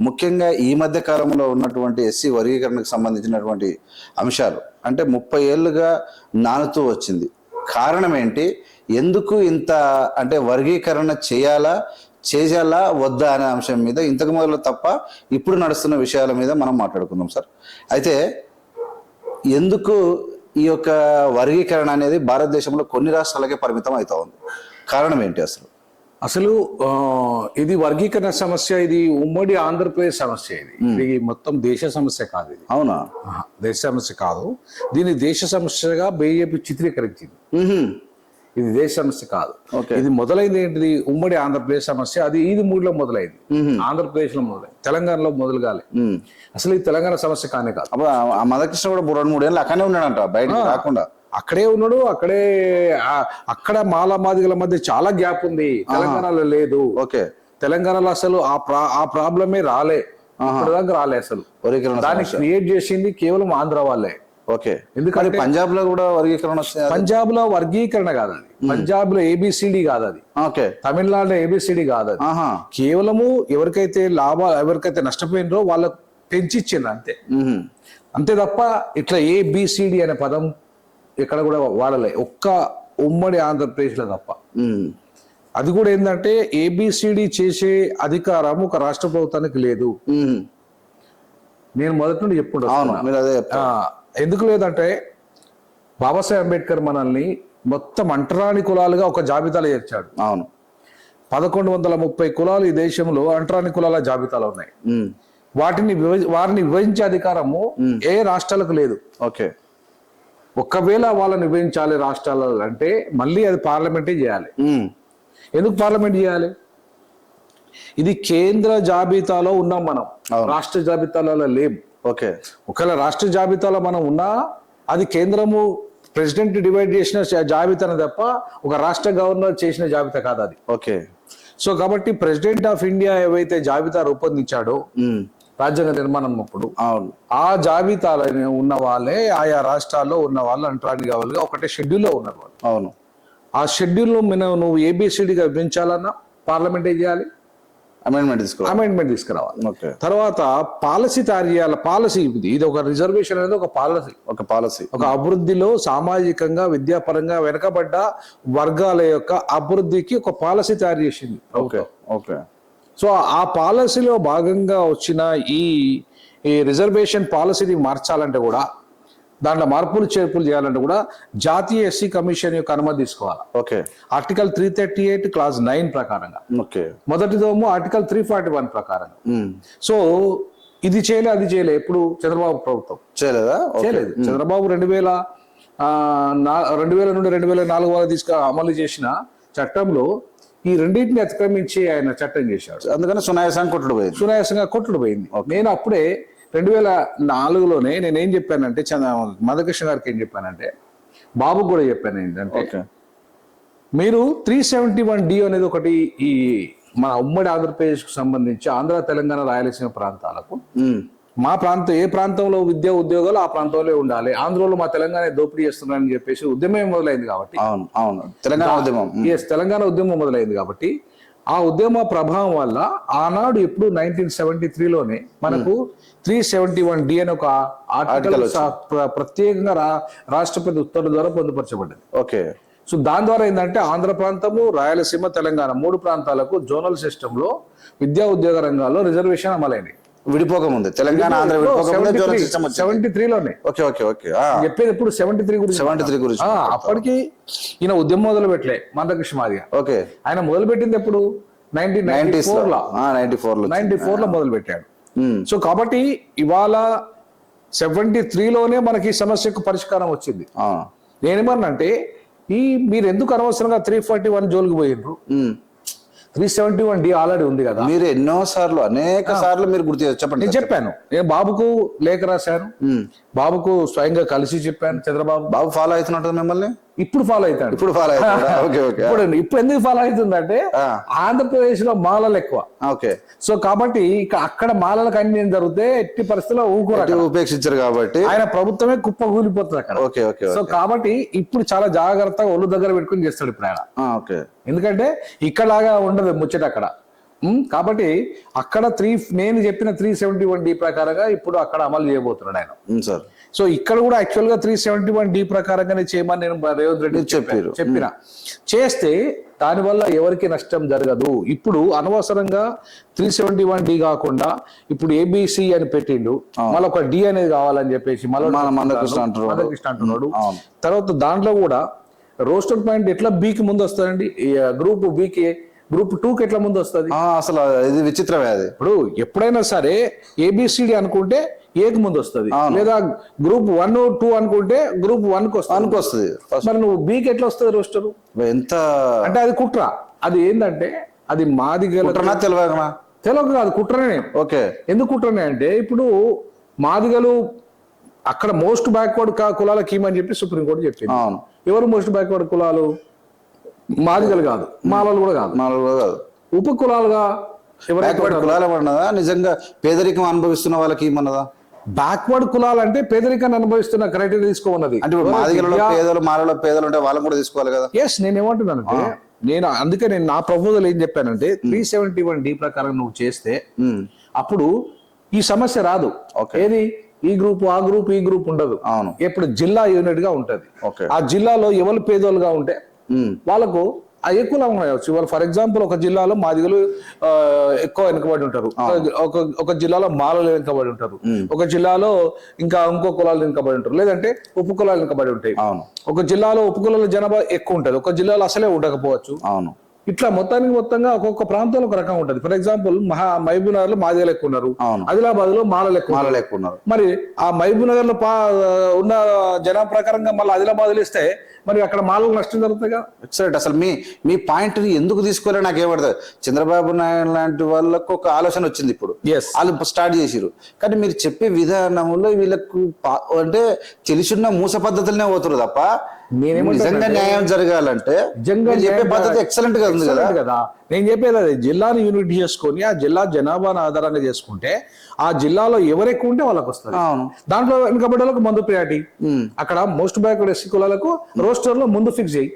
ముఖ్యంగా ఈ మధ్య కాలంలో ఉన్నటువంటి ఎస్సీ వర్గీకరణకు సంబంధించినటువంటి అంశాలు అంటే ముప్పై ఏళ్ళుగా నానుతూ వచ్చింది. కారణం ఏంటి? ఎందుకు ఇంత అంటే వర్గీకరణ చేయాలా చేయాలా వద్దా అనే అంశం మీద ఇంతకు మొదలు తప్ప ఇప్పుడు నడుస్తున్న విషయాల మీద మనం మాట్లాడుకుందాం సార్. అయితే ఎందుకు ఈ యొక్క వర్గీకరణ అనేది భారతదేశంలో కొన్ని రాష్ట్రాలకే పరిమితం అవుతా ఉంది? కారణం ఏంటి అసలు? అసలు ఇది వర్గీకరణ సమస్య ఇది ఉమ్మడి ఆంధ్రప్రదేశ్ సమస్య ఇది. ఇది మొత్తం దేశ సమస్య కాదు ఇది. అవునా? దేశ సమస్య కాదు. దీన్ని దేశ సమస్యగా బీజేపీ చిత్రీకరించింది. ఇది దేశ సమస్య కాదు. ఇది మొదలైంది ఏంటిది? ఉమ్మడి ఆంధ్రప్రదేశ్ సమస్య. అది ఇది మూడులో మొదలైంది. ఆంధ్రప్రదేశ్లో మొదలైంది. తెలంగాణలో మొదలు కాలే. అసలు ఇది తెలంగాణ సమస్య కానే కాదు. అప్పుడు మదకృష్ణ కూడా రెండు మూడు ఏళ్ళు అక్కడనే ఉన్నాడంట బయటకు రాకుండా. అక్కడే ఉన్నాడు అక్కడే అక్కడ మాల మాదిగల మధ్య చాలా గ్యాప్ ఉంది. తెలంగాణలో లేదు. ఓకే. తెలంగాణలో అసలు ఆ ప్రా ఆ ప్రాబ్లమే రాలే. ఇప్పటిదాకా రాలే అసలు. వర్గీకరణ దాన్ని క్రియేట్ చేసింది కేవలం ఆంధ్ర వాళ్ళే. ఓకే. ఎందుకంటే- పంజాబ్లో కూడా వర్గీకరణ పంజాబ్లో వర్గీకరణ కాదు అది. పంజాబ్లో ఏబిసిడి కాదు అది. ఓకే. తమిళనాడులో ఏబిసిడి కాదు అది. కేవలము ఎవరికైతే లాభాలు ఎవరికైతే నష్టపోయినరో వాళ్ళకు పెంచిచ్చింది అంతే. అంతే తప్ప ఇట్లా ఏబిసిడి అనే పదం ఇక్కడ కూడా వాడలే. ఒక్క ఉమ్మడి ఆంధ్రప్రదేశ్లో తప్ప. అది కూడా ఏంటంటే ఏబిసిడి చేసే అధికారం ఒక రాష్ట్ర ప్రభుత్వానికి లేదు. నేను మొదటి నుండి చెప్పుకుంటా ఎందుకు లేదంటే బాబాసాహెబ్ అంబేద్కర్ మనల్ని మొత్తం అంటరాని కులాలుగా ఒక జాబితాలో చేర్చాడు. అవును. పదకొండు వందల ముప్పై కులాలు ఈ దేశంలో అంటరాని కులాల జాబితాలో ఉన్నాయి. వాటిని విభజ- వారిని విభజించే అధికారము ఏ రాష్ట్రాలకు లేదు. ఓకే. ఒకవేళ వాళ్ళని విభజించాలి రాష్ట్రాలలో అంటే మళ్ళీ అది పార్లమెంటే చేయాలి. ఎందుకు పార్లమెంట్ చేయాలి? ఇది కేంద్ర జాబితాలో ఉన్నాం మనం. రాష్ట్ర జాబితాలలో లేం. ఓకే. ఒకవేళ రాష్ట్ర జాబితాలో మనం ఉన్నా అది కేంద్రము ప్రెసిడెంట్ డివైడ్ చేసిన జాబితానే తప్ప ఒక రాష్ట్ర గవర్నర్ చేసిన జాబితా కాదు అది. ఓకే. సో కాబట్టి ప్రెసిడెంట్ ఆఫ్ ఇండియా ఏవైతే జాబితా రూపొందించాడో. రాజ్యాంగ నిర్మాణం అప్పుడు. అవును. ఆ జాబితాలో ఉన్న వాళ్ళే ఆయా రాష్ట్రాల్లో ఉన్న వాళ్ళు అంటరాని కావాలిగా ఒకటే షెడ్యూల్లో ఉన్నారు వాళ్ళు. అవును. ఆ షెడ్యూల్లో మనం నువ్వు ఏబిసిడిగా విభజించాలన్నా పార్లమెంట్ ఏం చేయాలి? అమెండ్మెంట్ తీసుకోవాలి అమెండ్మెంట్ తీసుకురావాలి. ఓకే. తర్వాత పాలసీ తయారు చేయాలి పాలసీ ఇది. ఇది ఒక రిజర్వేషన్ అనేది ఒక పాలసీ. ఒక పాలసీ. ఒక అభివృద్ధిలో సామాజికంగా విద్యాపరంగా వెనకబడ్డ వర్గాల యొక్క అభివృద్ధికి ఒక పాలసీ తయారు చేసింది ఓకే. ఓకే. సో ఆ పాలసీలో భాగంగా వచ్చిన ఈ ఈ రిజర్వేషన్ పాలసీని మార్చాలంటే కూడా దాంట్లో మార్పులు చేర్పులు చేయాలంటే కూడా జాతీయ ఎస్సీ కమిషన్ యొక్క అనుమతి తీసుకోవాలి. Okay. Article three thirty eight clause nine ప్రకారంగా. ఓకే. మొదటిదేమో ఆర్టికల్ త్రీ ఫార్టీ వన్ ప్రకారంగా. సో ఇది చేయలే అది చేయలే ఎప్పుడు? చంద్రబాబు ప్రభుత్వం. చేయలేదా? చేయలేదు. చంద్రబాబు రెండు వేల రెండు వేల నుండి రెండు వేల నాలుగు వరకు తీసుకు అమలు చేసిన చట్టంలో ఈ రెండింటిని అతిక్రమించి ఆయన చట్టం చేశాడు. అందుకని సునాయాసాన్ని కొట్టుడు పోయింది. సునాయాసంగా కొట్టుడు పోయింది. నేను అప్పుడే రెండు వేల నాలుగులోనే నేను ఏం చెప్పానంటే చంద్ర మధుకృష్ణ గారికి ఏం చెప్పానంటే బాబుకు కూడా చెప్పాను ఏంటంటే మీరు త్రీ సెవెంటీ వన్ డి అనేది ఒకటి ఈ మన ఉమ్మడి ఆంధ్రప్రదేశ్కు సంబంధించి ఆంధ్ర తెలంగాణ రాయలసీమ ప్రాంతాలకు మ్. ప్రాంతం ఏ ప్రాంతంలో విద్యా ఉద్యోగాలు ఆ ప్రాంతంలో ఉండాలి. ఆంధ్రలో మా తెలంగాణ దోపిడీ చేస్తున్నారని చెప్పేసి ఉద్యమం మొదలైంది కాబట్టి. అవును అవును. తెలంగాణ ఉద్యమం. ఎస్ తెలంగాణ ఉద్యమం మొదలైంది కాబట్టి ఆ ఉద్యమ ప్రభావం వల్ల ఆనాడు ఎప్పుడు నైన్టీన్ సెవెంటీ త్రీలోనే మనకు త్రీ సెవెంటీ వన్ డి అని ఒక ఆర్టికల్ ప్రత్యేకంగా రాష్ట్రపతి ఉత్తర్వుల ద్వారా పొందుపరచబడ్డది ఓకే. సో దాని ద్వారా ఏంటంటే ఆంధ్ర ప్రాంతము రాయలసీమ తెలంగాణ మూడు ప్రాంతాలకు జోనల్ సిస్టమ్లో విద్యా ఉద్యోగ రంగాల్లో రిజర్వేషన్ అమలైంది విడిపోకముంది. తెలంగాణ ఆంధ్ర విడిపోకముందే. జోనల్ సిస్టమ్ వచ్చింది. సెవెంటీ త్రీలోనే. Okay okay okay. చెప్పేది ఎప్పుడు సెవెంటీ త్రీ గురించి 73 గురించి ఆ, అప్పటికి ఈయన ఉద్యమం మొదలు పెట్టలే మందకృష్ణ మాదిగా. ఓకే. ఆయన మొదలు పెట్టింది ఎప్పుడు? నైన్టీన్ నైన్టీ ఫోర్లో నైన్టీ ఫోర్లో నైన్టీ ఫోర్లో మొదలు పెట్టాడు. సో కాబట్టి ఇవాళ సెవెంటీ త్రీలోనే మనకి ఈ సమస్యకు పరిష్కారం వచ్చింది. ఆ. నేనేమన్నంటే ఈ మీరు ఎందుకు అనవసరంగా త్రీ ఫార్టీ వన్ జోలికి పోయిండ్రు. Three seventy one D already ఉంది కదా. మీరు ఎన్నో సార్లు అనేక సార్లు మీరు గుర్తు. చెప్పండి నేను చెప్పాను. నేను బాబుకు లేఖ రాశాను. బాబుకు స్వయంగా కలిసి చెప్పాను చంద్రబాబు. బాబు ఫాలో అవుతున్నట్టు మిమ్మల్ని? ఇప్పుడు ఫాలో అవుతాడు. ఇప్పుడు ఫాలో ఇప్పుడు ఇప్పుడు ఎందుకు ఫాలో అవుతుందంటే. ఆంధ్రప్రదేశ్లో మాలలు ఎక్కువ. ఓకే. సో కాబట్టి ఇక అక్కడ మాలలకు అన్యాయం జరిగితే ఎట్టి పరిస్థితుల్లో ఊరుకోరు. ఉపేక్షించారు కాబట్టి. ఆయన ప్రభుత్వమే కుప్ప కూలిపోతుంది అక్కడ. ఓకే ఓకే సో కాబట్టి ఇప్పుడు చాలా జాగ్రత్తగా ఒళ్ళు దగ్గర పెట్టుకుని చేస్తాడు ఇప్పుడు ఆయన. ఓకే. ఎందుకంటే ఇక్కడలాగా ఉండదు ముచ్చట అక్కడ. కాబట్టి అక్కడ త్రీ నేను చెప్పిన త్రీ సెవెంటీ వన్ డి ప్రకారంగా ఇప్పుడు అక్కడ అమలు చేయబోతున్నాడు ఆయన. సార్. సో ఇక్కడ కూడా యాక్చువల్గా త్రీ సెవెంటీ వన్ డి ప్రకారంగానే చేయమని నేను రేవంత్ రెడ్డి చెప్పారు. చెప్పిన. చేస్తే దానివల్ల ఎవరికి నష్టం జరగదు. ఇప్పుడు అనవసరంగా త్రీ సెవెంటీ వన్ డి కాకుండా ఇప్పుడు ఏబిసి అని పెట్టిండు. మళ్ళీ ఒక డి అనేది కావాలని చెప్పేసి మళ్ళీ మందకృష్ణ అంటున్నాడు. మందకృష్ణ అంటున్నాడు. అవును. తర్వాత దాంట్లో కూడా రోస్టర్ పాయింట్ ఎట్లా బికి ముందు వస్తుందండి? గ్రూప్ బికి గ్రూప్ టూకి ఎట్లా ముందు వస్తుంది? అసలు ఇది విచిత్రమే అది. ఇప్పుడు ఎప్పుడైనా సరే ఏబిసిడి అనుకుంటే ఏకి ముందు వస్తుంది. లేదా గ్రూప్ వన్ టూ అనుకుంటే గ్రూప్ వన్కి వస్తుంది. మరి నువ్వు బీకి ఎట్లా వస్తుంది రోస్టర్ ఎంత అంటే అది కుట్ర. అది ఏంటంటే అది మాది కుట్రనా తెలియకనా తెలియక కాదు కుట్రనే. ఓకే. ఎందుకు కుట్రనే అంటే ఇప్పుడు మాదిగలు అక్కడ మోస్ట్ బ్యాక్వర్డ్ కులాలకి ఇమ్మని చెప్పి సుప్రీంకోర్టు చెప్పింది. ఎవరు మోస్ట్ బ్యాక్వర్డ్ కులాలు? మాదిగలు కాదు మాలలు కూడా కాదు. నాలుగు కాదు. ఉప కులాలుగా బ్యాక్వర్డ్ కులాలు ఏమన్నదా? నిజంగా పేదరికం అనుభవిస్తున్న వాళ్ళకి ఏమన్నదా? బ్యాక్వర్డ్ కులాలు అంటే పేదరికాన్ని అనుభవిస్తున్న క్రైటీరియా తీసుకోమన్నది. అంటే మాదిగలలో పేదలు మాలలో పేదలు ఉంటే వాళ్ళని కూడా తీసుకోవాలి కదా? ఎస్ నేను ఏమంటున్నానంటే నేను అందుకే నేను నా ప్రపోజల్ ఏం చెప్పానంటే త్రీ సెవెంటీ వన్ డి ప్రకారం నువ్వు చేస్తే అప్పుడు ఈ సమస్య రాదు. ఏది? ఈ గ్రూప్ ఆ గ్రూప్ ఈ గ్రూప్ ఉండదు. అవును. ఇప్పుడు జిల్లా యూనిట్గా ఉంటది ఆ జిల్లాలో ఎవరు పేదోళ్ళుగా ఉంటే వాళ్ళకు ఆ ఎక్కువ లాభం అయ్యవచ్చు ఇవాళ ఫర్ ఎగ్జాంపుల్ ఒక జిల్లాలో మాదిగలు ఎక్కువ వెనుకబడి ఉంటారు. ఒక ఒక జిల్లాలో మాలలు వెనుకబడి ఉంటారు. ఒక జిల్లాలో ఇంకా ఇంకో కులాలు వెనుకబడి ఉంటారు. లేదంటే ఉప కులాలు వెనుకబడి ఉంటాయి. అవును. ఒక జిల్లాలో ఉప కులాల జనాభా ఎక్కువ ఉంటది. ఒక జిల్లాలో అసలే ఉండకపోవచ్చు. అవును. ఇట్లా మొత్తానికి మొత్తంగా ఒక్కొక్క ప్రాంతంలో ఒక రకం ఉంటది. ఫర్ ఎగ్జాంపుల్ మహా మహబూబ్ నగర్లో మాదిగలు ఎక్కువ ఉన్నారు. ఆదిలాబాద్లో మాలలు ఎక్కువ. మాలలు ఎక్కువ ఉన్నారు. మరి ఆ మహబూబ్ నగర్లో పా ఉన్న జనాభా ప్రకారంగా మళ్ళీ ఆదిలాబాద్లో ఇస్తే మరి అక్కడ మాలకు నష్టం జరుగుతుంది కదా ఎక్సలెంట్ అసలు మీ మీ పాయింట్ని ఎందుకు తీసుకోలే నాకు ఏమడుతుంది చంద్రబాబు నాయుడు లాంటి వాళ్ళకు ఒక ఆలోచన వచ్చింది ఇప్పుడు. వాళ్ళు స్టార్ట్ చేసిరు కానీ మీరు చెప్పే విధానంలో వీళ్ళకు అంటే తెలిసిన మూస పద్ధతులనే పోతున్నారు తప్ప నిజంగా న్యాయం జరగాలంటే చెప్పే పద్ధతి ఎక్సలెంట్గా ఉంది కదా. కదా. నేను చెప్పేది అదే జిల్లాను యూనిట్ చేసుకొని ఆ జిల్లా జనాభాను ఆధారంగా చేసుకుంటే ఆ జిల్లాలో ఎవరు ఎక్కువ ఉంటే వాళ్ళకి అవును. దాంట్లో వెనుకబడ్డ వాళ్ళకు ముందు ప్రియారిటీ. ఉమ్, అక్కడ మోస్ట్ బ్యాక్వర్డ్ ఎస్సీ కులాలకు రోస్టర్లో ముందు ఫిక్స్ చేయి.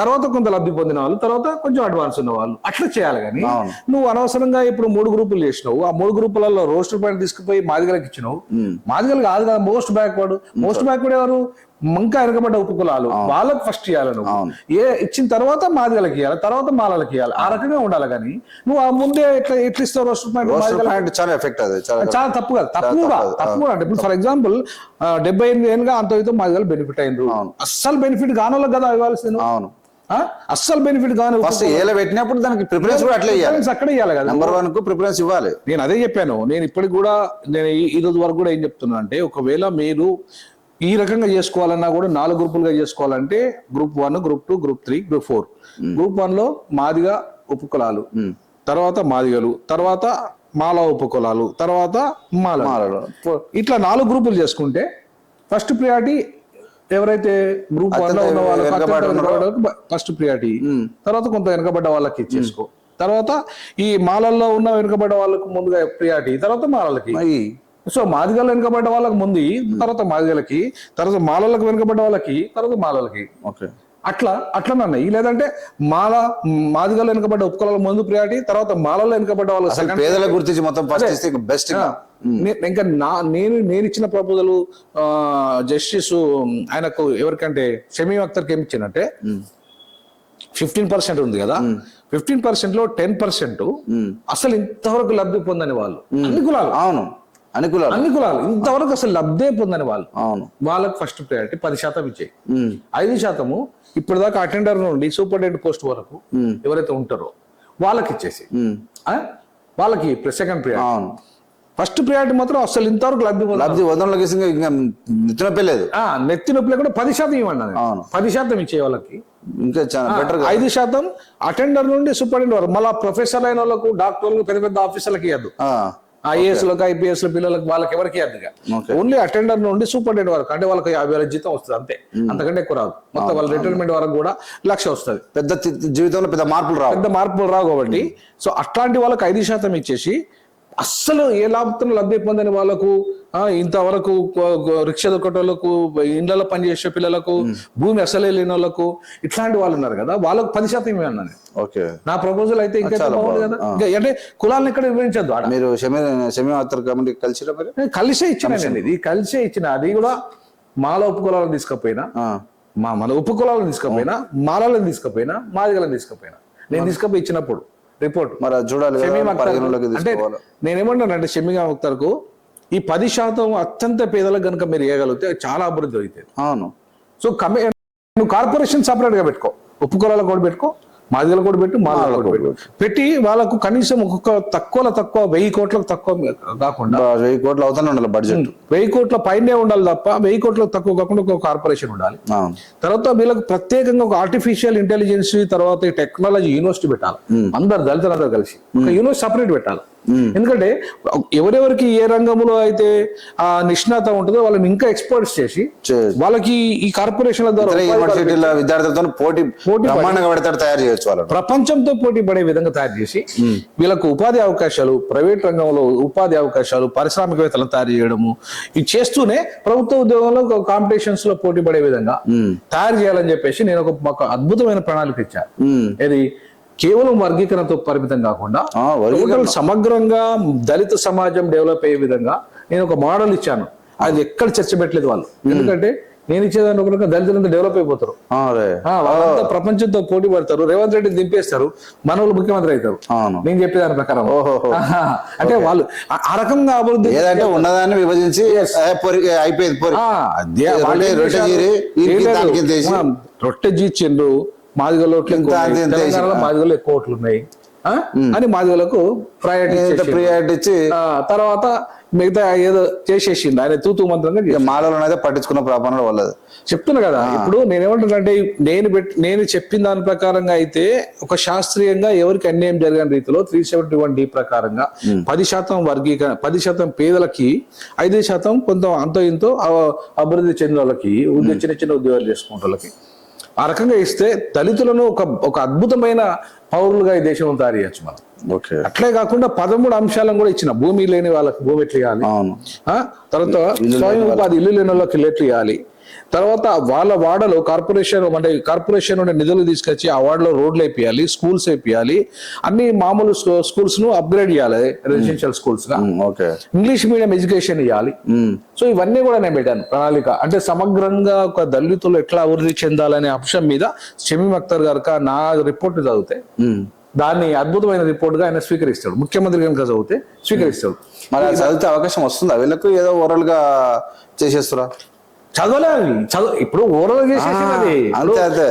తర్వాత కొంత లబ్ధి పొందిన వాళ్ళు తర్వాత కొంచెం అడ్వాన్స్ ఉన్న వాళ్ళు. అట్లా చేయాలి కానీ. నువ్వు అనవసరంగా ఇప్పుడు మూడు గ్రూపులు చేసినావు. ఆ మూడు గ్రూపులలో రోస్టర్ పాయింట్ తీసుకుపోయి మాదిగలకు ఇచ్చినావు. మాదిగలు కాదు కదా మోస్ట్ బ్యాక్వర్డ్ మోస్ట్ బ్యాక్వర్డ్ ఎవరు? మంకా వెనకబడ్డ ఉపకులాలు వాళ్ళకి ఫస్ట్ ఇవ్వాలి నువ్వు. ఏ ఇచ్చిన తర్వాత మాదిగలకి ఇవ్వాలి తర్వాత మాలలకి ఇవ్వాలి ఆ రకంగా ఉండాలి కానీ నువ్వు ఆ ముందే ఎట్లా ఎట్లా ఇస్తావు పాయింట్? పాయింట్ చాలా ఎఫెక్ట్ అది చాలా చాలా తప్పు కదా తప్పు కూడా తప్పు. కూడా అంటే ఇప్పుడు ఫర్ ఎగ్జాంపుల్ డెబ్బై ఎనిమిది ఏళ్ళుగా అంత అయితే మాదిగలు బెనిఫిట్ అవును. అస్సలు బెనిఫిట్ కానోళ్ళకి కదా ఇవ్వాల్సింది నువ్వు. అవును? అస్సలు బెనిఫిట్ కాను ఫస్ట్ ఏలో పెట్టినప్పుడు దానికి ప్రిఫరెన్స్ కూడా అట్లే ఇవ్వాలి అక్కడ ఇవ్వాలి కదా నెంబర్ వన్కు ప్రిఫరెన్స్ ఇవ్వాలి నేను అదే చెప్పాను నేను ఇప్పటికి కూడా నేను ఈ- ఈ రోజు వరకు కూడా ఏం చెప్తున్నా అంటే ఒకవేళ మీరు ఈ రకంగా చేసుకోవాలన్నా కూడా నాలుగు గ్రూపులుగా చేసుకోవాలంటే group one group two group three group four. Group వన్లో మాదిగా ఉపకులాలు. తర్వాత మాదిగలు తర్వాత మాల ఉపకులాలు తర్వాత మాల మాలలో. ఇట్లా నాలుగు గ్రూపులు చేసుకుంటే ఫస్ట్ ప్రియారిటీ ఎవరైతే గ్రూప్ వన్లో ఉన్న వాళ్ళకి ఫస్ట్ ప్రియారిటీ. తర్వాత కొంత వెనకబడ్డ వాళ్ళకి ఇచ్చేసుకో. తర్వాత ఈ మాలల్లో ఉన్న వెనుకబడ్డ వాళ్ళకు ముందుగా ప్రియారిటీ తర్వాత మాలలకి. సో మాదిగలు వెనుకబడ్డ వాళ్ళకి ముందు తర్వాత మాదిగలకి తర్వాత మాలలకు వెనుకబడ్డ వాళ్ళకి తర్వాత మాలలకి. ఓకే. అట్లా అట్లనన్నాయి లేదంటే మాల మాదిగలు వెనుకబడ్డ ఉపకులాల ముందు ప్రియారిటీ తర్వాత మాలలో వెనుకబడ్డ వాళ్ళకి పేదల గుర్తించి మొత్తం ఫస్ట్ బెస్ట్ ఇంకా. నా నేను నేను ఇచ్చిన ప్రపోజల్ జస్టిస్ ఆయనకు ఎవరికంటే షమీ అఖ్తర్కి ఏమి ఇచ్చానంటే ఫిఫ్టీన్ పర్సెంట్ ఉంది కదా. ఫిఫ్టీన్ పర్సెంట్లో టెన్ పర్సెంట్ అసలు ఇంతవరకు లబ్ధి పొందని వాళ్ళు. అన్ని కులాలు. అవును. అనుకూలాలు. అన్ని కులాలు ఇంతవరకు అసలు లబ్ధే పొందని వాళ్ళు. అవును. వాళ్ళకి ఫస్ట్ ప్రయారిటీ పది శాతం ఇచ్చాయి ఐదు శాతము ఇప్పటిదాకా అటెండర్ నుండి సూపరింటెండెంట్ పోస్ట్ వరకు ఎవరైతే ఉంటారో వాళ్ళకి ఇచ్చేసి? వాళ్ళకి సెకండ్ ప్రియారిటీ అవును. ఫస్ట్ ప్రియారిటీ మాత్రం అసలు ఇంతవరకు లబ్ధి. లబ్ధి ఇంకా నిద్ర పెళ్ళలేదు ఆ నెత్తి నొప్పి కూడా పది శాతం ఇవ్వండి. అవును. పది శాతం ఇచ్చే వాళ్ళకి. ఇంకా చాలా బెటర్ ఐదు శాతం అటెండర్ నుండి సూపరింటెండెంట్ వరకు. మళ్ళీ ప్రొఫెసర్ అయిన వాళ్ళకు డాక్టర్లు పెద్ద పెద్ద ఆఫీసర్లకి ఇవ్వద్దు ఐఏఎస్లకు ఐపీఎస్ పిల్లలకు వాళ్ళకి ఎవరికి Okay. ఓన్లీ అటెండర్ నుండి సూపరింటెండెంట్ వరకు అంటే వాళ్ళకి యాభై వేల జీతం వస్తుంది అంతే. అంతకంటే ఎక్కువ రాదు. మొత్తం వాళ్ళ రిటైర్మెంట్ వరకు కూడా లక్ష వస్తుంది. పెద్ద జీవితంలో పెద్ద మార్పులు రావు. పెద్ద మార్పులు రావు కాబట్టి సో అట్లాంటి వాళ్ళకి ఐదు శాతం ఇచ్చేసి అస్సలు ఏ లాభం లబ్ధి పొందని వాళ్ళకు ఆ, ఇంతవరకు రిక్షా దొక్కటోళ్ళకు ఇండ్లలో పనిచేసే పిల్లలకు భూమి అసలే లేని వాళ్ళకు ఇట్లాంటి వాళ్ళు ఉన్నారు కదా వాళ్ళకు పది శాతం ఇవ్వండి అన్నాను ఓకే. నా ప్రపోజల్ అయితే ఇంకా బాగుంది కదా. అంటే కులాలను ఎక్కడ వివరించద్దు మీరు కమిటీ నేను కలిసే ఇచ్చిన ఇది కలిసే ఇచ్చిన అది కూడా మాల ఉపకులాలను తీసుకపోయినా మా మన ఉపకులాలను తీసుకపోయినా మాలను తీసుకపోయినా మాదిగలను తీసుకపోయినా. నేను తీసుకపోయి ఇచ్చినప్పుడు. రిపోర్ట్. మరి చూడాలి అంటే నేనేమంటానంటే షమీగా అఖ్తర్కు ఈ పది శాతం అత్యంత పేదలకు కనుక మీరు ఇవ్వగలిగితే చాలా అభివృద్ధి అవుతుంది అవును. సో కమి నువ్వు కార్పొరేషన్ సపరేట్గా పెట్టుకో. ఉప్పు కూడా పెట్టుకో. మాదిగలు కూడా పెట్టు మాదిగలు కూడా పెట్టు. పెట్టి. వాళ్ళకు కనీసం ఒక్కొక్క తక్కువలో తక్కువ వెయ్యి కోట్లకు తక్కువ కాకుండా వెయ్యి కోట్లు అవుతానే ఉండాలి బడ్జెట్ వెయ్యి కోట్ల పైనే ఉండాలి తప్ప వెయ్యి కోట్లకు తక్కువ కాకుండా ఒక కార్పొరేషన్ ఉండాలి. తర్వాత వీళ్ళకి ప్రత్యేకంగా ఒక ఆర్టిఫిషియల్ ఇంటెలిజెన్స్ తర్వాత ఈ టెక్నాలజీ యూనివర్సిటీ పెట్టాలి. అందరు దళితులందరూ కలిసి ఒక యూనివర్సిటీ సపరేట్ పెట్టాలి. ఎందుకంటే ఎవరెవరికి ఏ రంగంలో అయితే ఆ నిష్ణాత ఉంటుందో వాళ్ళని ఇంకా ఎక్స్పర్ట్స్ చేసి వాళ్ళకి ఈ కార్పొరేషన్ల ద్వారా యూనివర్సిటీల విద్యార్థులతో పోటీ పోటీ తయారు చేయొచ్చు ప్రపంచంతో పోటీ పడే విధంగా తయారు చేసి వీళ్ళకు ఉపాధి అవకాశాలు ప్రైవేట్ రంగంలో ఉపాధి అవకాశాలు పారిశ్రామికవేత్తలను తయారు చేయడము ఇది చేస్తూనే ప్రభుత్వ ఉద్యోగంలో కాంపిటీషన్స్లో పోటీ పడే విధంగా తయారు చేయాలని చెప్పేసి నేను ఒక అద్భుతమైన ప్రణాళిక ఇచ్చాను. ఉమ్. కేవలం వర్గీకరణతో పరిమితం కాకుండా. టోటల్ సమగ్రంగా దళిత సమాజం డెవలప్ అయ్యే విధంగా నేను ఒక మోడల్ ఇచ్చాను. అది ఎక్కడ చర్చ పెట్టలేదు వాళ్ళు. ఎందుకంటే నేను ఇచ్చేదాన్ని ఒక దళితులంతా డెవలప్ అయిపోతారు. వాళ్ళంతా ప్రపంచంతో పోటీ పడతారు. రేవంత్ రెడ్డి దింపేస్తారు. మన ముఖ్యమంత్రి అవుతారు. నేను చెప్పేదాని ప్రకారం. అంటే వాళ్ళు ఆ- రకంగా అభివృద్ధి ఏదంటే ఉన్నదాన్ని విభజించి అయిపోయింది రొట్టె జీచిండ్రు మాదిగలో తెలంగాణలో. మాదిగలో ఎక్కువ ఓట్లు ఉన్నాయి? అని మాదిగలకు ప్రయారిటీ ఇచ్చి తర్వాత మిగతా ఏదో చేసేసిండు. ఆయన తూతూ మంత్రంగా ఇక చేసిండు. మాలలో అయితే పట్టించుకున్న ప్రాపణ వాళ్ళది. చెప్తున్నా కదా ఇప్పుడు నేనేమంటున్నానంటే నేను పెట్- నేను చెప్పిన దాని ప్రకారంగా అయితే ఒక శాస్త్రీయంగా ఎవరికి అన్యాయం జరగని రీతిలో త్రీ సెవెంటీ వన్ డి ప్రకారంగా పది శాతం వర్గీకరణ పది శాతం పేదలకి ఐదు శాతం కొంత అంతో ఇంతో అభివృద్ధి చెందిన వాళ్ళకి చిన్న చిన్న ఉద్యోగాలు చేసుకునే వాళ్ళకి. ఆ రకంగా ఇస్తే దళితులను ఒక ఒక అద్భుతమైన పౌరులుగా ఈ దేశంలో తయారు చేయొచ్చు మనం. ఓకే. అట్లే కాకుండా పదమూడు అంశాలను కూడా ఇచ్చిన భూమి లేని వాళ్ళకి భూమి ఎట్లా ఇవ్వాలి? తర్వాత స్వయం ఉపాధి ఇల్లు లేని వాళ్ళకి లెట్లు ఇవ్వాలి? తర్వాత వాళ్ళ వాడలో కార్పొరేషన్ అంటే కార్పొరేషన్ నుండి నిధులు తీసుకొచ్చి ఆ వార్డులో రోడ్లు వేపియాలి స్కూల్స్ వేపియాలి అన్ని మామూలు స్కూల్స్ను అప్గ్రేడ్ చేయాలి రెసిడెన్షియల్ స్కూల్స్గా ఇంగ్లీష్ మీడియం ఎడ్యుకేషన్ ఇవ్వాలి. సో ఇవన్నీ కూడా నేను పెట్టాను ప్రణాళిక. అంటే సమగ్రంగా ఒక దళితులు ఎట్లా అభివృద్ధి చెందాలనే అంశం మీద షమీమ్ అఖ్తర్ గారు నా రిపోర్ట్ చదివితే. దాన్ని అద్భుతమైన రిపోర్ట్గా ఆయన స్వీకరిస్తాడు. ముఖ్యమంత్రి కనుక చదివితే స్వీకరిస్తాడు. మరి చదివితే అవకాశం వస్తుందా? వీళ్ళకు ఏదో ఓవరాల్గా చేసేస్తురా? చదవలేదు చదువు ఇప్పుడు ఓరల్ చేసేసింది అది.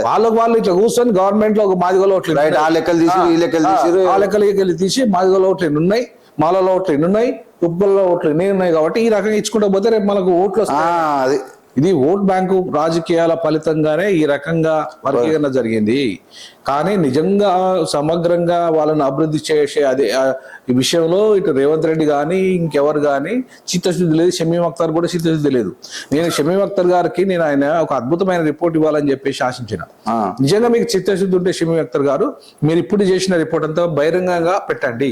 వాళ్ళకు వాళ్ళు ఇట్లా కూర్చొని గవర్నమెంట్లో ఒక మాదిగలో ఓట్లు రైట్ ఆ లెక్కలు తీసి ఈ లెక్కలు తీసి ఆ లెక్కలు లెక్కలు తీసి మాదిగలో ఓట్లు ఎన్ని ఉన్నాయి? మాలలో ఓట్లు ఎన్ని ఉన్నాయి? ఉప్పల్లో ఓట్లు ఎన్ని ఉన్నాయి? కాబట్టి ఈ రకంగా ఇచ్చుకుంటూ పోతే రేపు మనకు ఓట్లు వస్తాయి. అది. ఇది ఓట్ బ్యాంకు రాజకీయాల ఫలితంగానే ఈ రకంగా వర్గీకరణ జరిగింది. కానీ నిజంగా సమగ్రంగా వాళ్ళని అభివృద్ధి చేసే అదే ఈ విషయంలో ఇటు రేవంత్ రెడ్డి కానీ ఇంకెవరు కానీ చిత్తశుద్ధి లేదు. షమీం అఖ్తర్ కూడా చిత్తశుద్ధి లేదు. నేను షమీం అఖ్తర్ గారికి నేను ఆయన ఒక అద్భుతమైన రిపోర్ట్ ఇవ్వాలని చెప్పేసి ఆశించిన. నిజంగా మీకు చిత్తశుద్ధి ఉంటే షమీం అఖ్తర్ గారు మీరు ఇప్పుడు చేసిన రిపోర్ట్ అంతా బహిరంగంగా పెట్టండి.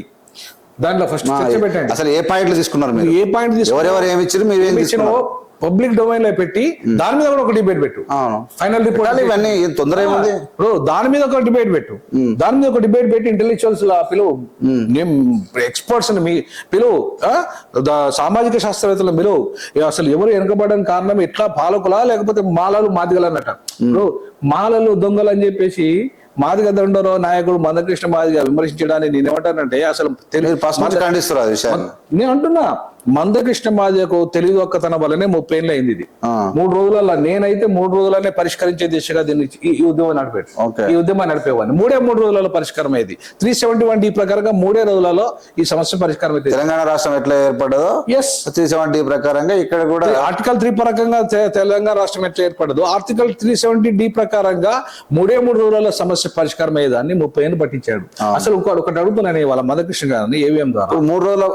దాంట్లో ఫస్ట్ చర్చ పెట్టండి. అసలు ఏ పాయింట్లు తీసుకున్నారు మీరు? ఏ పాయింట్ తీసుకున్నారో? ఎవరెవరు ఏమి ఇచ్చారు మీరు ఏం తీసుకున్నారు? పబ్లిక్ డొమైన్లో పెట్టి దాని మీద కూడా ఒక డిబేట్ పెట్టు. ఫైనల్ రిపోర్ట్ ఇవన్నీ తొందర ఏముంది? దాని మీద ఒక డిబేట్ పెట్టు. దాని మీద ఒక డిబేట్ పెట్టి ఇంటెలెక్చువల్స్ లా పిలువు. ఎక్స్పర్ట్స్ మీ పిలువు. సామాజిక శాస్త్రవేత్తలు పిలువు. అసలు ఎవరు వెనకబడడానికి కారణం ఎట్లా పాలకులా లేకపోతే మాలలు మాదిగలు అన్నట ఇప్పుడు మాలలు దొంగలు అని చెప్పేసి మాదిగ దండరో నాయకుడు మందకృష్ణ మాదిగ విమర్శించడానికి నేను ఏమంటానంటే అసలు నేను అంటున్నా మందకృష్ణ మాదిగకు తెలివి ఒక్కతన వల్లనే ముప్పై ఏళ్ళు అయింది ఇది. మూడు రోజులలో నేనైతే మూడు రోజులనే పరిష్కరించే దిశగా దీన్ని ఈ- ఉద్యమం నడిపాడు ఓకే. ఈ ఉద్యమాన్ని నడిపేవాడిని. మూడే మూడు రోజులలో పరిష్కారం అయింది త్రీ సెవెంటీ వన్ డి ప్రకారంగా మూడే రోజులలో ఈ సమస్య పరిష్కారం అయితే తెలంగాణ రాష్ట్రం ఎట్లా ఏర్పడ్డదో? ఎస్ త్రీ సెవెంటీ ప్రకారంగా ఇక్కడ కూడా ఆర్టికల్ త్రీ ప్రకారంగా తెలంగాణ రాష్ట్రం ఎట్లా ఏర్పడదు ఆర్టికల్ త్రీ సెవెంటీ డి ప్రకారంగా మూడే మూడు రోజుల సమస్య పరిష్కారం అయ్యేదాన్ని ముప్పై ఏళ్ళు పట్టించాడు. అసలు ఒకటి అడుగుతున్నాను వాళ్ళ మదకృష్ణ గారిని ఏవిఎం ద్వారా. మూడు రోజులు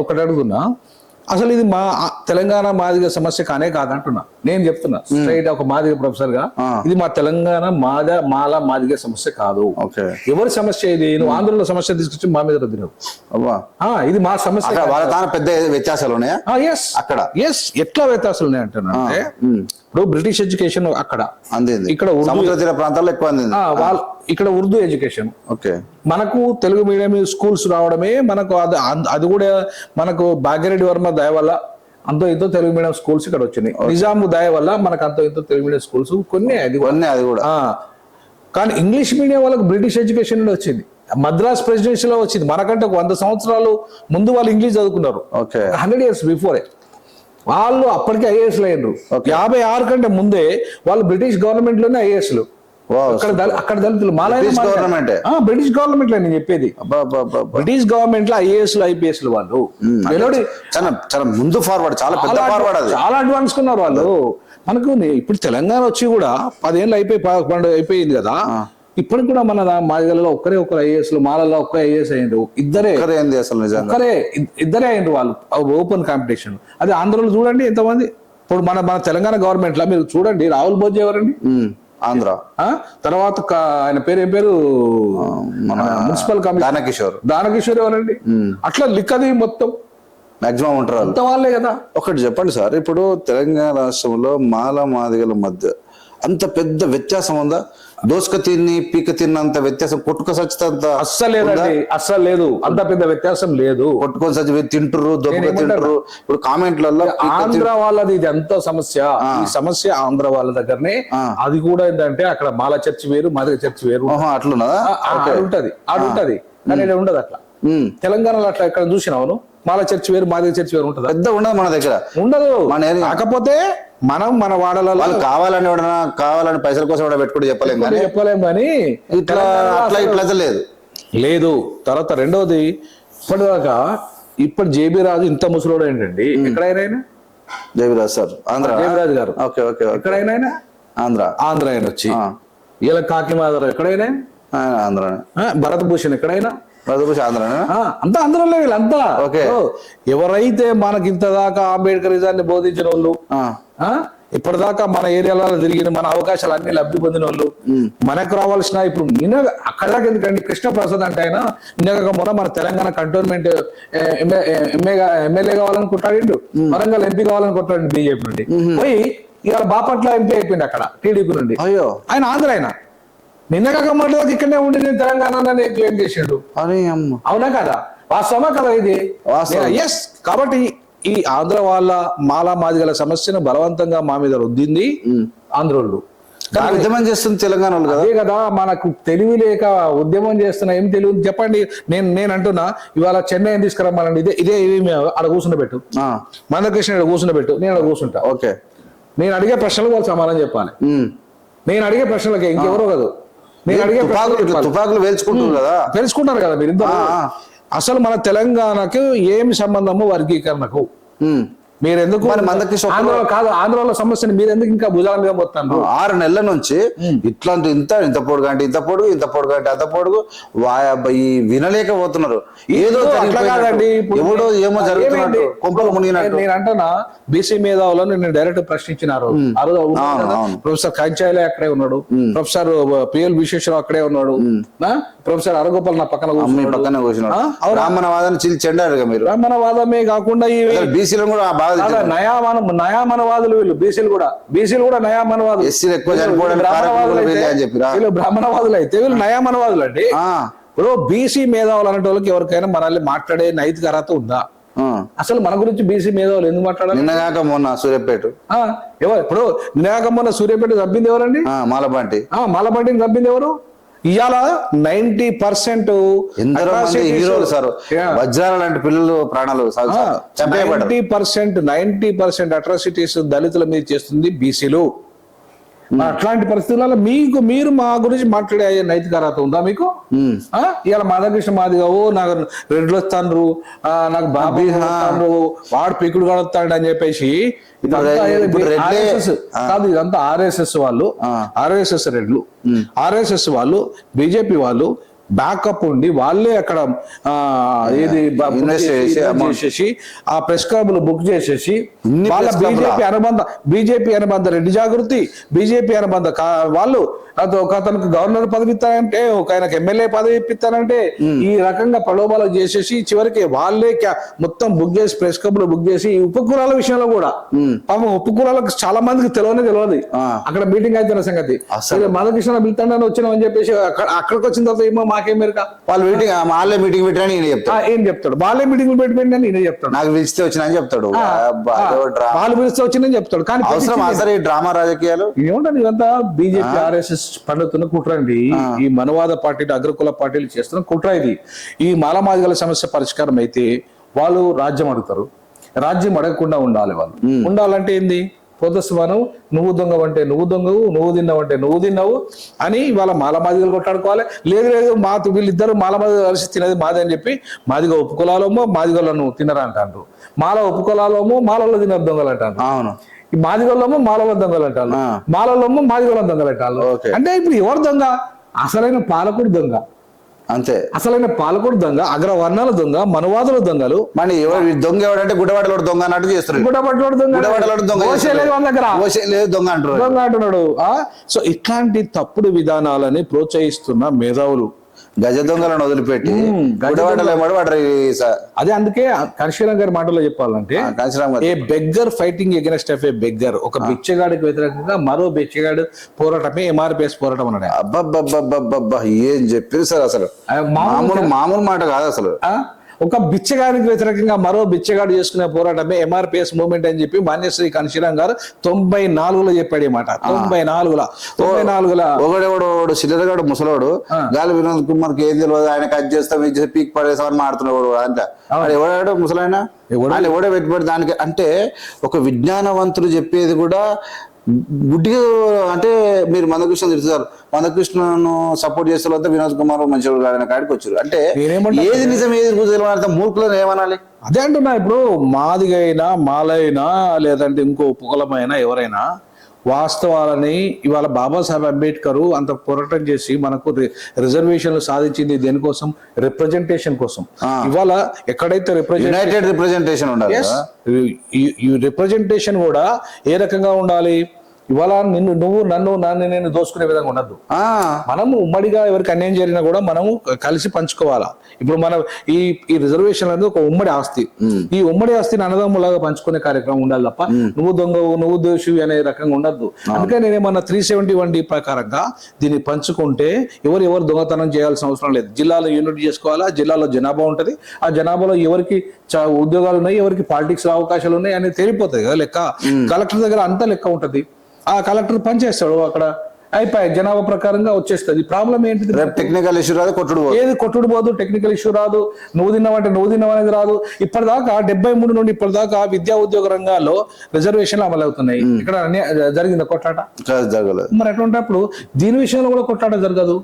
ఒకటి అడుగున్నా అసలు ఇది మా తెలంగాణ మాదిగ సమస్య కానే కాదంటున్నా. నేను చెప్తున్నా స్ట్రైట్ ఒక మాదిగ ప్రొఫెసర్గా. ఇది మా తెలంగాణ మాద మాల మాదిగ సమస్య కాదు. ఎవరి సమస్య ఇది? నువ్వు ఆంధ్రలో సమస్య తీసుకొచ్చి మా మీద ఆ, ఇది మా సమస్య పెద్ద వ్యత్యాసాలు ఉన్నాయా? ఎస్ అక్కడ. ఎస్ ఎట్లా వ్యత్యాసాలు ఉన్నాయి అంటున్నా అంటే. ఇప్పుడు బ్రిటిష్ ఎడ్యుకేషన్ అక్కడ. అందింది. ఇక్కడ సముద్ర తీర ప్రాంతాల్లో ఎక్కువ అందింది. వాళ్ళ ఇక్కడ ఉర్దూ ఎడ్యుకేషన్ ఓకే. మనకు తెలుగు మీడియం స్కూల్స్ రావడమే మనకు అది అది కూడా మనకు భాగ్యరెడ్డి వర్మ దయ వల్ల అంతో ఇంతో తెలుగు మీడియం స్కూల్స్ ఇక్కడ వచ్చినాయి. నిజాము దయ వల్ల మనకు అంతో ఇంతో తెలుగు మీడియం స్కూల్స్ కొన్ని అది కూడా. ఇవన్నీ అది కూడా. కానీ ఇంగ్లీష్ మీడియం వాళ్ళకి బ్రిటిష్ ఎడ్యుకేషన్ నుండి వచ్చింది. మద్రాస్ ప్రెసిడెన్సీలో వచ్చింది. మనకంటే ఒక వంద సంవత్సరాలు ముందు వాళ్ళు ఇంగ్లీష్ చదువుకున్నారు. ఓకే. హండ్రెడ్ ఇయర్స్ బిఫోరే వాళ్ళు అప్పటికే ఐఏఎస్ అయినరు. యాభై ఆరు కంటే ముందే వాళ్ళు బ్రిటిష్ గవర్నమెంట్లోనే ఐఏఎస్లు. అక్కడ దళ- అక్కడ దళితులు గవర్నమెంటే? బ్రిటిష్ గవర్నమెంట్లో నేను చెప్పేది. బ్రిటిష్ గవర్నమెంట్లో ఐఏఎస్ ఐపీఎస్ వాళ్ళు. వెలోడి చాలా చాలా ముందు ఫార్వర్డ్ చాలా పెద్ద ఫార్వర్డ్ చాలా అడ్వాన్స్ కున్నారు వాళ్ళు. మనకు ఇప్పుడు తెలంగాణ వచ్చి కూడా పదేళ్ళు అయిపోయి పదకొండు అయిపోయింది కదా. ఇప్పటికి కూడా మన మాదిగలలో ఒక్కరే ఒకరు ఐఏఎస్ మాలలో ఒక్క ఐఏఎస్ అయ్యిండ్రు. ఇద్దరే. ఒక్కరే ఇద్దరే అయ్యిండ్రు వాళ్ళు. ఓపెన్ కాంపిటీషన్ అదే ఆంధ్రలో చూడండి ఎంతమంది. ఇప్పుడు మన మన తెలంగాణ గవర్నమెంట్లో మీరు చూడండి రాహుల్ బోజ్ ఎవరండి. ఆంధ్ర. ఆ? తర్వాత ఆయన పేరు ఏం పేరు? మన మున్సిపల్ కమిషన్ దానకిషోర్. దానకిషోర్ ఎవరండి? అట్లా లిక్కది మొత్తం. మాక్సిమం ఉంటారు అంత వాళ్ళే కదా. ఒకటి చెప్పండి సార్ ఇప్పుడు తెలంగాణ రాష్ట్రంలో మాల మాదిగల మధ్య అంత పెద్ద వ్యత్యాసం ఉందా? దోసుక తిని పీక తిన్నంత వ్యత్యాసం కొట్టుక సచ్చినంత అస్సలు లేదండి అస్సలు లేదు అంత పెద్ద వ్యత్యాసం లేదు. కొట్టుకొని సచ్చి తింటుర్రు దొబ్బక తింటుర్రు. ఇప్పుడు కామెంట్లలో ఆంధ్ర వాళ్ళది ఇది ఎంతో సమస్య. ఈ సమస్య ఆంధ్ర వాళ్ళ దగ్గరనే. అది కూడా ఏంటంటే అక్కడ మాల చర్చి వేరు మాదిగ చర్చి వేరు. అట్లున్నదా? ఉంటది ఆడ ఉంటది కానీ ఉండదు అట్లా. తెలంగాణలో అట్లా ఎక్కడ చూసినావు మాల చర్చి వేరు మాదిగ చర్చి వేరు ఉంటదా? పెద్ద ఉండదు మన దగ్గర. ఉండదు. మన కాకపోతే మనం మన వాడలలో వాళ్ళు కావాలని ఎవడన్నా కావాలని పైసల కోసం కూడా పెట్టుకుంటే చెప్పలేం కానీ చెప్పలేం కానీ ఇట్లా అట్లా ఇట్లా లేదు. లేదు. తర్వాత రెండవది ఇప్పటిదాకా ఇప్పుడు జేబీ రాజు ఇంత ముసలోడు ఏంటండి? ఎక్కడైనా? Jayaviraj sir Andhra. JB Raju garu. Okay okay ఎక్కడైనా? ఆంధ్ర. ఆంధ్ర ఆయన వచ్చి. ఇలా కాకిమాదరు ఎక్కడైనా ఆ, ఆంధ్రనే. ఆ, భరత్ భూషణ్ ఎక్కడైనా? అంతా ఆంధ్రలో వీళ్ళంతా. ఓకే. ఎవరైతే మనకి ఇంత దాకా అంబేద్కరిజాన్ని బోధించిన వాళ్ళు ఇప్పటిదాకా మన ఏరియాలో తిరిగిన మన అవకాశాలు అన్ని లబ్ధి పొందిన వాళ్ళు మనకు రావాల్సిన ఇప్పుడు నిన్న అక్కడ దాకా ఎందుకండి కృష్ణ ప్రసాద్ అంటే ఆయన నిన్న మొన్న మన తెలంగాణ కంటోన్మెంట్ ఎమ్మె ఎమ్మెల్యే కావాలని కొట్టాడిండు. వరంగల్ ఎంపీ కావాలని కొట్టాడు బీజేపీ నుండి. పోయి ఇవాళ బాపట్ల ఎంపీ అయిపోయింది అక్కడ టీడీపీ నుండి. అయ్యో. ఆయన ఆంధ్ర ఆయన. నిన్న కాక మొదటి ఇక్కడనే ఉండి నేను తెలంగాణ క్లెయిమ్ చేసిండు అని అమ్మ. అవునా కదా? వాస్తవమా కదా ఇది. ఎస్ కాబట్టి ఈ ఆంధ్ర వాళ్ళ మాలా మాదిగల సమస్యను బలవంతంగా మా మీద రుద్దింది ఆంధ్రోళ్ళు ఉద్యమం చేస్తుంది తెలంగాణ అదే కదా మనకు తెలివి లేక ఉద్యమం చేస్తున్నా ఏం తెలివి చెప్పండి. నేను నేను అంటున్నా ఇవాళ చెన్నై తీసుకురమ్మానండి ఇదే ఇదే ఆడ కూర్చుని పెట్టు. మందకృష్ణ ఆడ కూర్చుని పెట్టు. నేను ఆడ కూర్చుంటా. ఓకే. నేను అడిగే ప్రశ్నలకు వాళ్ళు సమాధానం చెప్పాలి. నేను అడిగే ప్రశ్నలకి ఇంకెవరో కాదు. తుపాకులు వేల్చుకుంటారు కదా? తెలుసుకుంటారు కదా మీరు. అసలు మన తెలంగాణకు ఏమి సంబంధము వర్గీకరణకు. మీరు ఎందుకు మందకృష్ణ కాదు ఆంధ్రలో సమస్యని మీరు ఎందుకు ఇంకా భుజాల మీద పోతాను ఆరు నెలల నుంచి ఇట్లాంటి ఇంత ఇంత పొడుగు అంటే ఇంత పొడుగు ఇంత పొడుగు అంటే అంత పొడుగు ఈ వినలేకపోతున్నారు. ఏదో. కాదండి ఎవడో ఏమో జరుగుతున్నట్టు ఏమైంది? కొంపలు మునిగినట్టు. నేను అంటున్నా బీసీ మేధావులను నేను డైరెక్ట్ ప్రశ్నించినారు. ప్రొఫెసర్ కంచాయిలే అక్కడే ఉన్నాడు. ప్రొఫెసర్ పిఎల్ విశ్వేశ్వరరావు అక్కడే ఉన్నాడు? ప్రొఫెసర్ అరగోపాల్ నా పక్కన. పక్కనే కూర్చున్నాడు? బ్రాహ్మణ వాదాన్ని చెండారుగా మీరు? బ్రాహ్మణవాదమే కాకుండా ఈ బీసీలను కూడా బాగా నయామన నయామనవాదులు వీళ్ళు బీసీలు కూడా. బీసీలు కూడా నయామనవాదులు. ఎస్సీలు ఎక్కువ వీళ్ళు బ్రాహ్మణవాదులు అయితే- వీళ్ళే నయామనవాదులు అండి ఇప్పుడు బీసీ మేధావులు అనే వాళ్ళకి ఎవరికైనా మనల్ని మాట్లాడే నైతిక అర్హత ఉందా. అసలు మన గురించి బీసీ మేధావులు ఎందుకు మాట్లాడాలి? నిన్నగాక మొన్న సూర్యాపేట. ఎవరు? ఇప్పుడు నినాకమ్మన్న సూర్యాపేట చంపింది ఎవరండి? ఆ మలబండిని చంపింది ఎవరు? ఇవాళ నైన్టీ పర్సెంట్ ఎందరో హీరోలు సార్. వజ్రాల లాంటి పిల్లలు ప్రాణాలు ninety percent ninety percent atrocities దళితుల మీద చేస్తుంది బీసీలు అట్లాంటి పరిస్థితులలో మీకు మీరు మా గురించి మాట్లాడే నైతిక అర్హత ఉందా మీకు. ఆ? ఇవాళ మాధవకృష్ణ మాదిగా ఓ నాకు రెడ్లు వస్తాండ్రు ఆ, నాకు బాబు వాడు పీకుడు వస్తాడు అని చెప్పేసి కాదు ఇదంతా ఆర్ఎస్ఎస్ వాళ్ళు ఆర్ఎస్ఎస్ రెడ్లు. ఆర్ఎస్ఎస్ వాళ్ళు బీజేపీ వాళ్ళు బ్యాకప్ ఉండి వాళ్ళే అక్కడ ఆ, ఏది. చేసేసి ఆ ప్రెస్ క్లబ్లు బుక్ చేసేసి వాళ్ళ? బీజేపీ అనుబంధ బీజేపీ అనుబంధ రెడ్డి జాగృతి బీజేపీ అనుబంధ వాళ్ళు ఒక అతనికి గవర్నర్ పదవి ఇస్తానంటే ఒక ఆయనకు ఎమ్మెల్యే పదవి ఇప్పిస్తానంటే ఈ రకంగా ప్రలోభాలు చేసేసి చివరికి వాళ్ళే మొత్తం బుక్ చేసి ప్రెస్ క్లబ్లు బుక్ చేసి ఈ ఉపకులాల విషయంలో కూడా పాపం ఉపకులాలకు చాలా మందికి తెలియనే తెలియదు. అక్కడ మీటింగ్ అయితున్న సంగతి మాధకృష్ణ పిలుతాడని వచ్చినామని చెప్పేసి అక్కడ అక్కడికి వచ్చిన తర్వాత ఏమో మాకేం మెరక? వాళ్ళు మీటింగ్ వాళ్ళే మీటింగ్ పెట్టారని ఈయన చెప్తాడు. ఏం చెప్తాడు? వాళ్ళే మీటింగ్ పెట్టి నేనే చెప్తాడు. నాకు పిలిస్తే వచ్చిన అని చెప్తాడు వాళ్ళు పిలిస్తే వచ్చిందని చెప్తాడు. కానీ అవసరం అసలు ఈ డ్రామా రాజకీయాలు? ఏముంటది ఇదంతా? బీజేపీ ఆర్ఎస్ఎస్ పండుతున్న కుట్రండి. ఈ మనవాద పార్టీలు అగ్రకుల పార్టీలు చేస్తున్న కుట్ర ఇది. ఈ మాలమాదిగల సమస్య పరిష్కారం అయితే వాళ్ళు రాజ్యం అడుగుతారు. రాజ్యం అడగకుండా ఉండాలి వాళ్ళు. ఉండాలంటే ఏంది? పొద్దుస్మానం నువ్వు దొంగవంటే నువ్వు దొంగవు నువ్వు తిన్నావంటే నువ్వు తిన్నావు అని వాళ్ళ మాలమాదిగలు కొట్టాడుకోవాలి లేదు లేదు మా వీళ్ళిద్దరు మాలమాదిగలు కలిసి తినేది మాది అని చెప్పి మాదిగా ఉపకులాలేమో మాదిగలను తినరా అంటారు మాల ఉపకులాలేమో మాలలో తినరు దొంగలు అంటారు అవును. ఈ మాదిగోళ్ళము మాలవ దొంగలు అంటారు. మాలలోము మాదిగోళ్ళ దొంగలు అంటారు ఓకే. అంటే ఇప్పుడు ఎవరు దొంగ? అసలైన పాలకుడు దొంగ. అంతే. అసలైన పాలకుడు దొంగ అగ్రవర్ణాల దొంగ మనువాదుల దొంగలు. ఈ దొంగ ఎవడంటే గుడ్డవాడలో దొంగ అన్నట్టు చేస్తారు గుడ్డపట్లోడు దొంగ గుడ్డవాడలో దొంగ లేదు దగ్గర. దొంగ అంటారు దొంగ అంటున్నాడు. ఆ? సో ఇట్లాంటి తప్పుడు విధానాలని ప్రోత్సహిస్తున్న మేధావులు గజ దొంగలను వదిలిపెట్టి అదే అందుకే కర్షీలం గారి మాటలో చెప్పాలంటే a beggar fighting against of a beggar ఒక బిచ్చగాడికి వ్యతిరేకంగా మరో బిచ్చగాడు పోరాటమే ఎంఆర్పిఎస్ పోరాటం అన్నాడు ఆయన. అబ్బబ్బబ్బబ్బబ్బబ్బా ఏం చెప్పారు సార్ అసలు? మామూలు మామూలు మాట కాదు అసలు? ఒక బిచ్చగాడికి వ్యతిరేకంగా మరో బిచ్చగాడు చేసుకునే పోరాటమే ఎంఆర్పిఎస్ మూవ్మెంట్ అని చెప్పి మాన్యశ్రీ కన్షీరామ్ గారు తొంభై నాలుగులో చెప్పాడు ఈ మాట. తొంభై నాలుగులో తొంభై నాలుగులో ఒకడెవడు వాడు సిల్లరగాడు ముసలోడు. గాలి వినోద్ కుమార్కి ఏం తెలియదు ఆయన కట్ చేస్తాం ఇది పీక్ పడేస్తామని మాడుతున్నాడు అంట వాడు ఎవడాడు ముసలాయన? ఎవడో? పెట్టుబడి దానికి? అంటే ఒక విజ్ఞానవంతులు చెప్పేది కూడా గుడ్డిగా అంటే మీరు మందకృష్ణ తిరుగుతారు మందకృష్ణను సపోర్ట్ చేసే వాళ్ళంతా వినోద్ కుమార్ మంచివాడు కాదనే కాడికి వచ్చారు. అంటే ఏది నిజం ఏది అర్థం మూర్ఖులను ఏమనాలి? అదే అంటున్నా ఇప్పుడు మాదిగైనా మాలైనా లేదంటే ఇంకో ఉపకులమైనా ఎవరైనా వాస్తవాలని ఇవాళ బాబాసాహెబ్ అంబేద్కర్ అంత పోరాటం చేసి మనకు రిజర్వేషన్లు సాధించింది దేనికోసం? రిప్రజెంటేషన్ కోసం. ఇవాళ ఎక్కడైతే రిప్రజెంట్ యునైటెడ్ రిప్రజెంటేషన్ ఉండాలి? ఈ రిప్రజెంటేషన్ కూడా ఏ రకంగా ఉండాలి? ఇవాళ నిన్ను నువ్వు నన్ను నన్ను నేను దోసుకునే విధంగా ఉండద్దు. మనము ఉమ్మడిగా ఎవరికి అన్యాయం జరిగినా కూడా మనము కలిసి పంచుకోవాలా. ఇప్పుడు మనం ఈ ఈ రిజర్వేషన్ అనేది ఒక ఉమ్మడి ఆస్తి. ఈ ఉమ్మడి ఆస్తిని అన్నదమ్ములాగా పంచుకునే కార్యక్రమం ఉండాలి తప్ప నువ్వు దొంగవు నువ్వు దోషివి అనే రకంగా ఉండద్దు. అందుకే నేనేమన్నా త్రీ సెవెంటీ వన్ డి ప్రకారంగా దీన్ని పంచుకుంటే ఎవరు ఎవరు దొంగతనం చేయాల్సిన అవసరం లేదు. జిల్లాలో యూనిట్ చేసుకోవాలా? జిల్లాలో జనాభా ఉంటది. ఆ జనాభాలో ఎవరికి ఉద్యోగాలు ఉన్నాయి ఎవరికి పాలిటిక్స్ అవకాశాలు ఉన్నాయి అనేది తెలిపోతుంది కదా లెక్క. కలెక్టర్ దగ్గర అంతా లెక్క ఉంటది. ఆ కలెక్టర్ పనిచేస్తాడు అక్కడ. అయిపోయి జనాభా ప్రకారంగా వచ్చేస్తుంది. ప్రాబ్లం ఏంటిది? టెక్నికల్ ఇష్యూ రాదు కొట్టుడు. ఏది కొట్టుడు పోదు? టెక్నికల్ ఇష్యూ రాదు. నువ్వు తిన్నావంటే నువ్వు తిన్నావు అనేది రాదు. ఇప్పటిదాకా డెబ్బై మూడు నుండి ఇప్పటిదాకా విద్యా ఉద్యోగ రంగాల్లో రిజర్వేషన్లు అమలు అవుతున్నాయి ఇక్కడ జరిగిందా కొట్లాట? జరగలేదు. మరి అటువంటిప్పుడు దీని విషయంలో కూడా కొట్లాట జరగదు.